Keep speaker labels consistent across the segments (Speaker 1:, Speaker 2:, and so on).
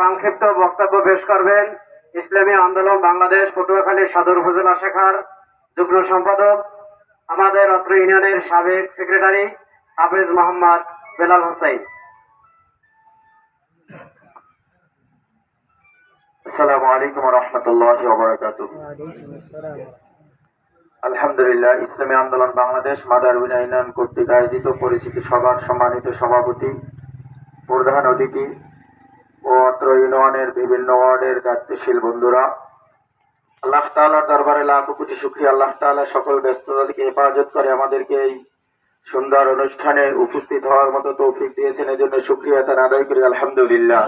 Speaker 1: সংক্ষিপ্ত বক্তব্য পেশ করবেন। ইসলামী আন্দোলন বাংলাদেশ, পটুয়াখালী সদর উপজেলা শাখার যুগ্ম সম্পাদক, আমাদের অত্র ইউনিয়নের সাবেক সেক্রেটারি, হাফিজ মোহাম্মদ বেলাল হোসাইন
Speaker 2: আসসালামু আলাইকুম রহমতুল্লাহ আলহামদুলিল্লাহ, ইসলামী আন্দোলন বাংলাদেশ, মাদার ইউনিয়ন কর্তৃক আয়োজিত পরিচিতি সভার সম্মানিত সভাপতি, প্রধান অতিথি ইউনিয়নের বিভিন্ন ওয়ার্ডের দায়িত্বশীল বন্ধুরা। আল্লাহ তাআলার দরবারে লাখ কোটি শুক্রিয়া। আল্লাহ তাআলা সকল ব্যস্ততা থেকে হেফাজত করে আমাদেরকে এই সুন্দর অনুষ্ঠানে উপস্থিত হওয়ার মতো তৌফিক দিয়েছেন। এজন্য শুক্রিয়া তার আদায় করি। আলহামদুলিল্লাহ।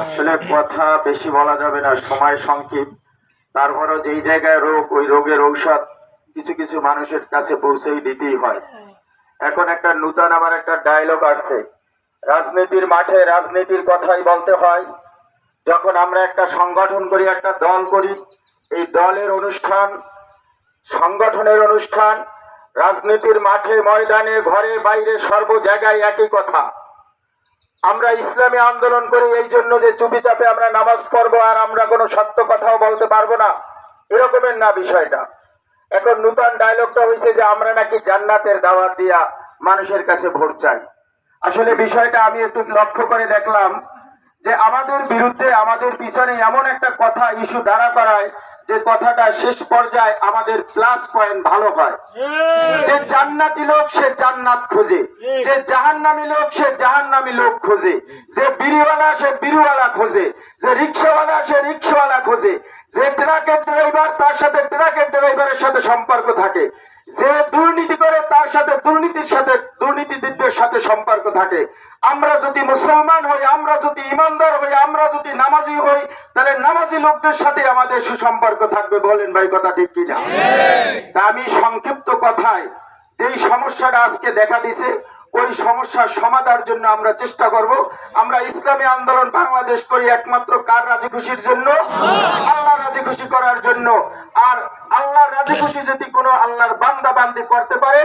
Speaker 2: আসলে কথা বেশি বলা যাবে না, সময় সংক্ষিপ্ত। তারপরও যেই জায়গায় রোগ, ওই রোগের ঔষধ কিছু কিছু মানুষের কাছে পৌঁছেই দিতেই হয়। এখন একটা নূতন আমার একটা ডায়লগ আসছে। রাজনীতির মাঠে রাজনীতির কথাই বলতে হয়। যখন আমরা একটা সংগঠন করি, একটা দল করি, এই দলের অনুষ্ঠান, সংগঠনের অনুষ্ঠান, রাজনীতির মাঠে, ময়দানে, ঘরে, বাইরে, সর্ব জায়গায় একই কথা। আমরা ইসলামী আন্দোলন করি এই জন্য যে চুপি চাপে আমরা নামাজ পড়ব আর আমরা কোনো সত্য কথাও বলতে পারব না, এরকমের না বিষয়টা। এখন নূতন ডায়লগটা হয়েছে যে আমরা নাকি জান্নাতের দাওয়াত দিয়া মানুষের কাছে ভোট চাই। আসলে বিষয়টা আমি একটু লক্ষ্য করে দেখলাম যে আমাদের বিরুদ্ধে আমাদের পিছনে এমন একটা কথা ইস্যু দাঁড়া করায় যে কথাটা শেষ পর্যায়ে আমাদের প্লাস পয়েন্ট ভালো হয়। যে জান্নাতি লোক সে জান্নাত খোঁজে। যে জাহান্নামী লোক সে জাহান্নামী লোক খোঁজে। যে বিড়িওয়ালা সে বিড়িওয়ালা খোঁজে। যে রিক্সাওয়ালা সে রিক্সাওয়ালা খোঁজে। যে ট্রাকের ড্রাইভার তার সাথে ট্রাকের ড্রাইভারের সাথে সম্পর্ক থাকে। যে দুর্নীতি করে তার সাথে দুর্নীতির সাথে দুর্নীতিবিদদের সাথে সম্পর্ক থাকে। আমরা যদি মুসলমান হই আমরা যদি ইমানদার হই আমরা যদি নামাজি হই তাহলে নামাজি লোকদের সাথে আমাদের সুসম্পর্ক থাকবে বলেন ভাই কথা ঠিক কিনা? তা আমি সংক্ষিপ্ত কথায় যেই সমস্যাটা আজকে দেখা দিছে ওই সমস্যার সমাধার জন্য আমরা চেষ্টা করব। আমরা ইসলামী আন্দোলন বাংলাদেশ করি একমাত্র কার রাজি খুশির জন্য? আল্লাহ রাজি খুশি করার জন্য। আর আল্লাহ রাজি খুশি যদি কোনো আল্লাহর বান্দা বান্দি করতে পারে,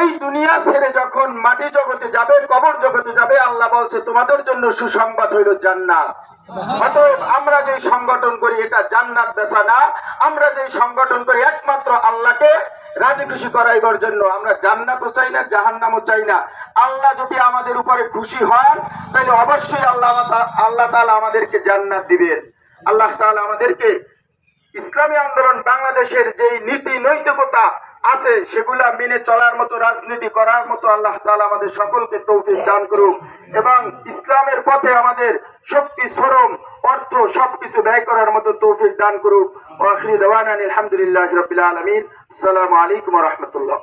Speaker 2: এই দুনিয়া ছেড়ে যখন মাটি জগতে যাবে, কবর জগতে যাবে, আল্লাহ বলছে, তোমাদের জন্য সুসংবাদ হইল জান্নাত। অতএব আমরা যে সংগঠন করি, এটা জান্নাত বেচা না। আমরা যে সংগঠন করি, একমাত্র আল্লাহকে রাজি খুশি করাইবার জন্য আমরা জান্নাতও চাই না, জাহান্নামও চাই না। আল্লাহ যদি আমাদের উপরে খুশি হন, তাহলে অবশ্যই আল্লাহ আল্লাহ তাআলা আমাদেরকে জান্নাত দিবেন। আল্লাহ তাআলা আমাদেরকে ইসলামী আন্দোলন, বাংলাদেশের যেই নীতি নৈতিকতা আছে, সেগুলা মেনে চলার মতো, রাজনীতি করার মতো আল্লাহ তালা আমাদের সকলকে তৌফিক দান করুক। এবং ইসলামের পথে আমাদের শক্তি, শ্রম অর্থ সবকিছু ব্যয় করার মতো তৌফিক দান করুক। আখরি দেওয়ান আলহামদুলিল্লাহ রবিল আলমিন। আসসালামু আলাইকুম রাহমাতুল্লাহ।